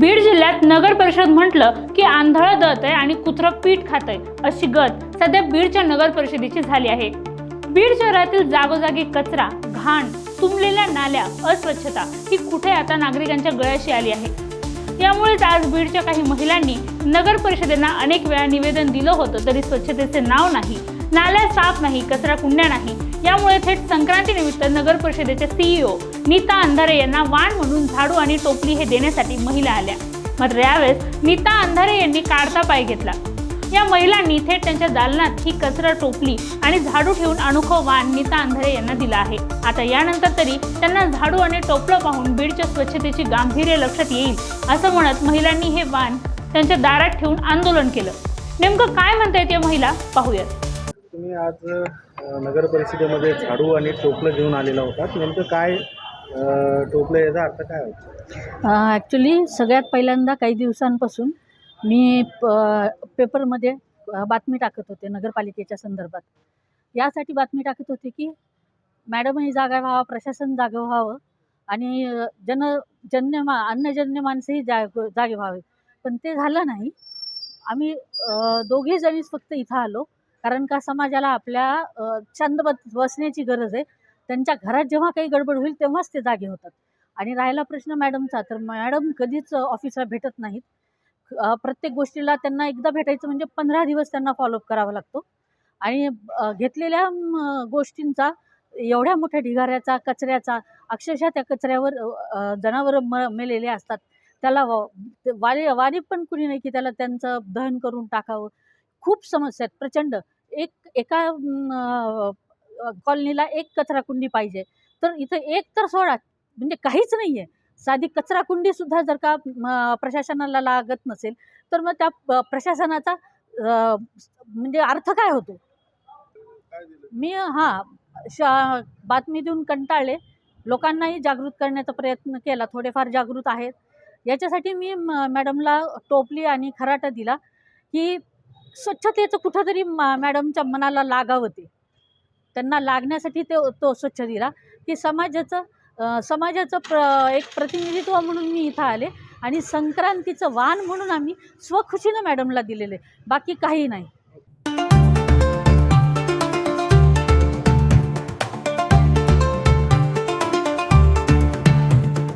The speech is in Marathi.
बीड जिल्ह्यात नगर परिषद म्हटलं की आंधळं दत आहे आणि कुत्रं पीठ खातंय अशी गत सध्या बीडच्या नगर परिषदेची झाली आहे. बीड शहरातील जागोजागी कचरा घाण तुंबलेल्या नाल्या अस्वच्छता ही कुठे आता नागरिकांच्या गळ्याशी आली आहे? यामुळेच आज बीडच्या काही महिलांनी नगर परिषदेना अनेक वेळा निवेदन दिलं होतं तरी स्वच्छतेचे नाव नाही. नाल्या साफ नाही कचरा कुंड्या नाही. यामुळे थेट संक्रांतीनिमित्त नगर परिषदेचे सीईओ नीता अंधारे यांना वाण म्हणून झाडू आणि टोपली हे देण्यासाठी महिला आल्या. मात्र यावेळेस नीता अंधारे यांनी काढता पाय घेतला. या महिलांनी थेट त्यांच्या दालनात ही कचरा टोपली आणि झाडू ठेवून अनोखं वाण नीता अंधारे यांना दिला आहे. आता यानंतर तरी त्यांना झाडू आणि टोपलं पाहून बीडच्या स्वच्छतेची गांभीर्य लक्षात येईल असं म्हणत महिलांनी हे वाण त्यांच्या दारात ठेवून आंदोलन केलं. नेमकं काय म्हणतायत या महिला? पाहूयात. आज नगर परिषदेमध्ये झाडू आणि टोपलं घेऊन आलेला होता. नेमकं काय टोपलं याचा अर्थ काय होता? ॲक्च्युली सगळ्यात पहिल्यांदा काही दिवसांपासून मी प पेपरमध्ये बातमी टाकत होते नगरपालिकेच्या संदर्भात. यासाठी बातमी टाकत होते की मॅडमही जागा व्हावा प्रशासन जागं व्हावं आणि जन जन्य मा अन्नजन्य माणसंही जाग जागे व्हावे. पण ते झालं नाही. आम्ही दोघेजणीच फक्त इथं आलो. कारण का समाजाला आपल्या छंद बस बसण्याची गरज आहे. त्यांच्या घरात जेव्हा काही गडबड होईल तेव्हाच ते जागे होतात. आणि राहिला प्रश्न मॅडमचा तर मॅडम कधीच ऑफिसला भेटत नाहीत. प्रत्येक गोष्टीला त्यांना एकदा भेटायचं म्हणजे पंधरा दिवस त्यांना फॉलोअप करावा लागतो. आणि घेतलेल्या गोष्टींचा एवढ्या मोठ्या ढिगाऱ्याचा कचऱ्याचा अक्षरशः त्या कचऱ्यावर जनावरं म मेलेले असतात. त्याला व- ते वारी वारी पण कुणी नाही की त्याला त्यांचं दहन करून टाकावं. खूप समस्या आहेत प्रचंड. एक कॉलनीला एक कचरा कुंडी पाहिजे. तर इथं एक तर सोडा म्हणजे काहीच नाही आहे साधी कचरा कुंडीसुद्धा जर का प्रशासनाला लागत नसेल तर मग त्या प्रशासनाचा म्हणजे अर्थ काय होतो? मी हां शा बातमी देऊन कंटाळले. लोकांनाही जागृत करण्याचा प्रयत्न केला. थोडेफार जागृत आहेत. याच्यासाठी मी म- मॅडमला टोपली आणि खराटा दिला की स्वच्छतेचं कुठंतरी मा मॅडमच्या मनाला लागावं ते. त्यांना लागण्यासाठी ते तो स्वच्छ दिला. की समाजाचं समाजाचं प्र एक प्रतिनिधित्व म्हणून मी इथं आले आणि संक्रांतीचं वाण म्हणून आम्ही स्वखुशीनं मॅडमला दिलेले बाकी काही नाही.